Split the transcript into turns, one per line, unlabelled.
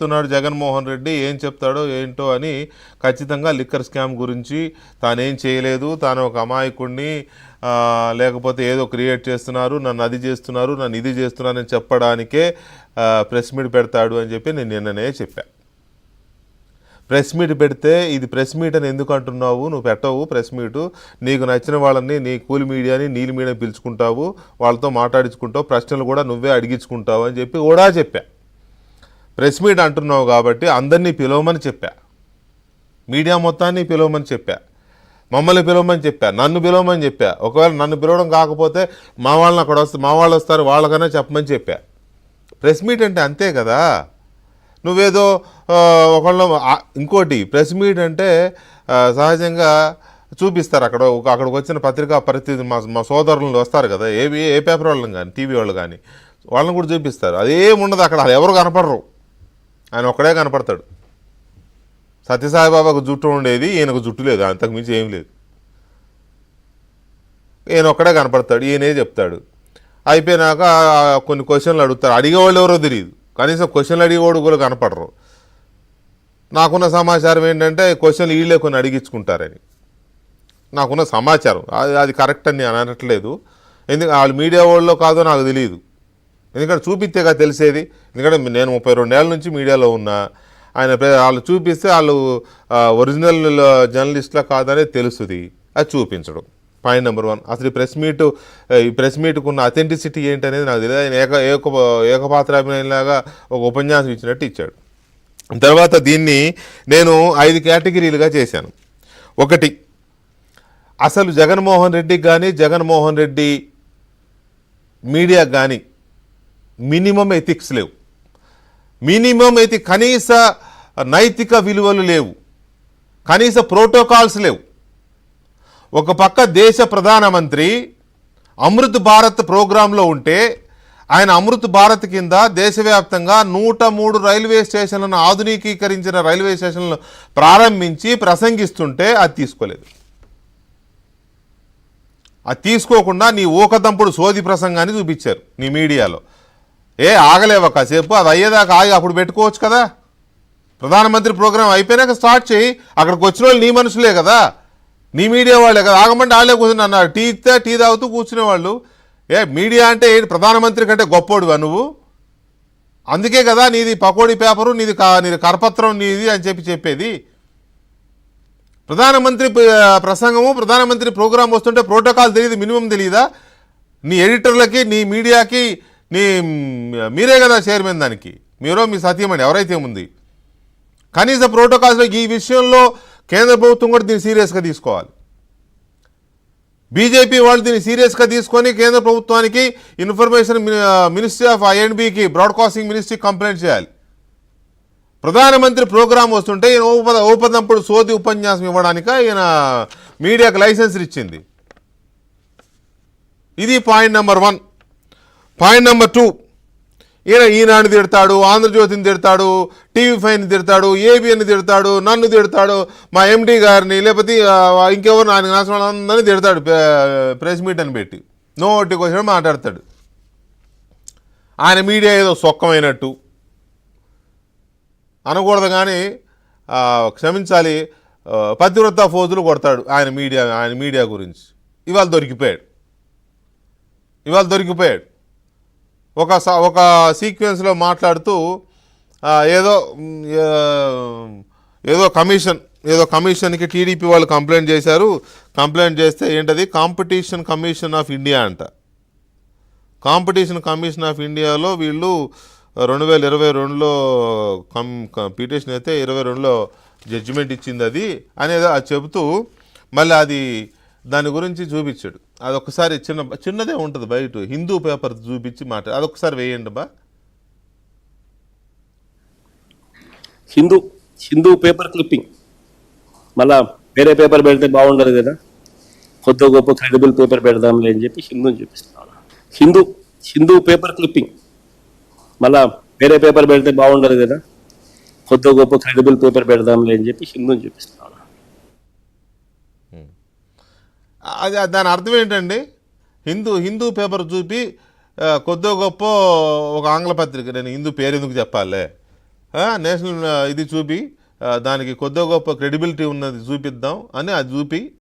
చెప్తున్నాడు జగన్మోహన్ రెడ్డి ఏం చెప్తాడో ఏంటో అని ఖచ్చితంగా లిక్కర్ స్కామ్ గురించి తానేం చేయలేదు. తాను ఒక అమాయకుడిని లేకపోతే ఏదో క్రియేట్ చేస్తున్నారు నన్ను అది చేస్తున్నారు నన్ను ఇది చేస్తున్నారని చెప్పడానికే ప్రెస్ మీట్ పెడతాడు అని చెప్పి నేను నిన్ననే చెప్పాను ప్రెస్ మీట్ పెడితే ఇది ప్రెస్ మీట్ అని ఎందుకు అంటున్నావు? నువ్వు పెట్టవు ప్రెస్ మీటు. నీకు నచ్చిన వాళ్ళని నీ కూలి మీడియాని నీలి మీడియాని పిలుచుకుంటావు వాళ్ళతో మాట్లాడించుకుంటావు ప్రశ్నలు కూడా నువ్వే అడిగించుకుంటావు అని చెప్పి కూడా చెప్పా. ప్రెస్ మీట్ అంటున్నావు కాబట్టి అందరినీ పిలవమని చెప్పా. మీడియా మొత్తాన్ని పిలవమని చెప్పా. మమ్మల్ని పిలవమని చెప్పా. నన్ను పిలవమని చెప్పా. ఒకవేళ నన్ను పిలవడం కాకపోతే మా వాళ్ళని అక్కడ వస్తే మా వాళ్ళు వస్తారు వాళ్ళకన్నా చెప్పమని చెప్పా. ప్రెస్ మీట్ అంటే అంతే కదా. నువ్వేదో ఒకళ్ళ ఒకళ్ళు ఇంకోటి ప్రెస్ మీట్ అంటే సహజంగా చూపిస్తారు అక్కడ ఒక- అక్కడికి వచ్చిన పత్రికా పరిస్థితి మా మా సోదరులు వస్తారు కదా. ఏ ఏ పేపర్ వాళ్ళని కానీ టీవీ వాళ్ళు కానీ వాళ్ళని కూడా చూపిస్తారు. అదేముండదు అక్కడ ఎవరు కనపడరు. ఆయన ఒక్కడే కనపడతాడు. సత్యసాయిబాబాకు జుట్టు ఉండేది ఈయనకు జుట్టు లేదు అంతకు మించి ఏం లేదు. ఈయన ఒక్కడే కనపడతాడు ఈయనే చెప్తాడు. అయిపోయినాక కొన్ని క్వశ్చన్లు అడుగుతారు. అడిగేవాళ్ళు ఎవరో తెలియదు కనీసం క్వశ్చన్లు అడిగేవాడు కూడా కనపడరు. నాకున్న సమాచారం ఏంటంటే క్వశ్చన్లు వీళ్ళే కొన్ని అడిగించుకుంటారని. నాకున్న సమాచారం. అది అది కరెక్ట్ అని అనట్లేదు. ఎందుకు వాళ్ళు మీడియా వాళ్ళలో కాదో నాకు తెలియదు ఎందుకంటే చూపిస్తేగా తెలిసేది. ఎందుకంటే నేను ముప్పై రెండేళ్ళ నుంచి మీడియాలో ఉన్నా. ఆయన వాళ్ళు చూపిస్తే వాళ్ళు ఒరిజినల్ జర్నలిస్ట్లా కాదనేది తెలుస్తుంది. అది చూపించడం. Point number one. అసలు ఈ ప్రెస్ మీట్ ఈ ప్రెస్ మీట్కు ఉన్న అథెంటిసిటీ ఏంటనేది నాకు తెలియదు. ఆయన ఏక ఏక ఏకపాత్రాభినయంలాగా ఒక ఉపన్యాసం ఇచ్చినట్టు ఇచ్చాడు. తర్వాత దీన్ని నేను ఐదు కేటగిరీలుగా చేశాను. ఒకటి అసలు జగన్మోహన్ రెడ్డికి కానీ జగన్మోహన్ రెడ్డి మీడియాకి కానీ మినిమం ఎథిక్స్ లేవు. మినిమం అయితే కనీస నైతిక విలువలు లేవు. కనీస ప్రోటోకాల్స్ లేవు. ఒక పక్క దేశ ప్రధానమంత్రి అమృత్ భారత్ ప్రోగ్రాంలో ఉంటే ఆయన అమృత్ భారత్ కింద దేశవ్యాప్తంగా నూట మూడు రైల్వే స్టేషన్లను ఆధునికీకరించిన రైల్వే స్టేషన్లను ప్రారంభించి ప్రసంగిస్తుంటే అది తీసుకోలేదు. అది తీసుకోకుండా నీ ఊకదంపుడు సోది ప్రసంగాన్ని చూపించారు నీ మీడియాలో. ఏ ఆగలేవు కాసేపు అది అయ్యేదాకా ఆగి అప్పుడు పెట్టుకోవచ్చు కదా. ప్రధానమంత్రి ప్రోగ్రాం అయిపోయినాక స్టార్ట్ చేయి అక్కడికి వచ్చిన వాళ్ళు నీ మనుషులే కదా. నీ మీడియా వాళ్ళే కదా. ఆగమంటే వాళ్ళే కూర్చుని అన్నారు. టీ ఇస్తే టీ తాగుతూ కూర్చునే వాళ్ళు. ఏ మీడియా అంటే ఏంటి? ప్రధానమంత్రి కంటే గొప్పోడువా నువ్వు? అందుకే కదా నీది పకోడీ పేపరు నీది కా- నీది కరపత్రం నీది అని చెప్పి చెప్పేది. ప్రధానమంత్రి ప్రసంగము ప్రధానమంత్రి ప్రోగ్రాం వస్తుంటే ప్రోటోకాల్ తెలియదు మినిమం తెలియదా నీ ఎడిటర్లకి నీ మీడియాకి నీ మీరే కదా చైర్మన్ దానికి. మీరో మీ సత్యమని ఎవరైతే ఉంది కనీస ప్రోటోకాల్స్లో ఈ విషయంలో కేంద్ర ప్రభుత్వం కూడా దీన్ని సీరియస్గా తీసుకోవాలి. బీజేపీ వాళ్ళు దీన్ని సీరియస్గా తీసుకొని కేంద్ర ప్రభుత్వానికి ఇన్ఫర్మేషన్ మినిస్ట్రీ ఆఫ్ ఐఎండ్బికి బ్రాడ్కాస్టింగ్ మినిస్ట్రీ కంప్లైంట్ చేయాలి. ప్రధానమంత్రి ప్రోగ్రాం వస్తుంటే ఈయన ఊపద ఓపదంపుడు సోది ఉపన్యాసం ఇవ్వడానికి ఈయన మీడియాకు లైసెన్స్ ఇచ్చింది. ఇది point number one. Point number two. ఈయన ఈనాడు తిడతాడు ఆంధ్రజ్యోతిని తిడతాడు టీవీ ఫైవ్ని తిడతాడు ఏబిఎన్ని తిడతాడు నన్ను తిడతాడు మా ఎండి గారిని లేకపోతే ఇంకెవరు ఆయన నాశనం వాళ్ళందరినీ తిడతాడు ప్రెస్ మీట్ అని పెట్టి. నోటి కోసం మాట్లాడతాడు. ఆయన మీడియా ఏదో సొక్కమైనట్టు. అనకూడదు కానీ క్షమించాలి పతివ్రత ఫోజులు కొడతాడు ఆయన మీడియా ఆయన మీడియా గురించి. ఇవాళ దొరికిపోయాడు. ఇవాళ దొరికిపోయాడు. ఒక ఒక సీక్వెన్స్లో మాట్లాడుతూ ఏదో ఏదో కమిషన్ ఏదో కమిషన్కి టీడీపీ వాళ్ళు కంప్లైంట్ చేశారు. కంప్లైంట్ చేస్తే ఏంటది? కాంపిటీషన్ కమిషన్ ఆఫ్ ఇండియా అంట. కాంపిటీషన్ కమిషన్ ఆఫ్ ఇండియాలో వీళ్ళు రెండు వేల ఇరవై రెండులో కం పిటిషన్ అయితే ఇరవై రెండులో జడ్జిమెంట్ ఇచ్చింది అది. అనేది అది చెబుతూ మళ్ళీ అది దాని గురించి చూపించాడు. అదొకసారి చిన్న చిన్నదే ఉంటుంది బయట. హిందూ పేపర్ చూపించి మాట. అదొకసారి వేయండి బా.
Hindu Hindu paper clipping. మళ్ళా వేరే పేపర్ పెడితే బాగుండదు కదా. కొత్త గొప్ప క్రెడిబుల్ పేపర్ పెడదాంలే అని చెప్పి హిందూని చూపిస్తున్నాను హిందూ హిందూ పేపర్ క్లిప్పింగ్. మళ్ళా వేరే పేపర్ పెడితే బాగుండదు కదా. కొత్త గొప్ప క్రెడిబుల్ పేపర్ పెడదాంలే అని చెప్పి హిందూని చూపిస్తున్నాను
అది దాని అర్థం ఏంటండి? హిందూ హిందూ పేపర్ చూపి కొద్దో గొప్ప ఒక ఆంగ్ల పత్రిక నేను హిందూ పేరు ఎందుకు చెప్పాలే నేషనల్ ఇది చూపి దానికి కొద్దో గొప్ప క్రెడిబిలిటీ ఉన్నది చూపిద్దాం అని అది చూపి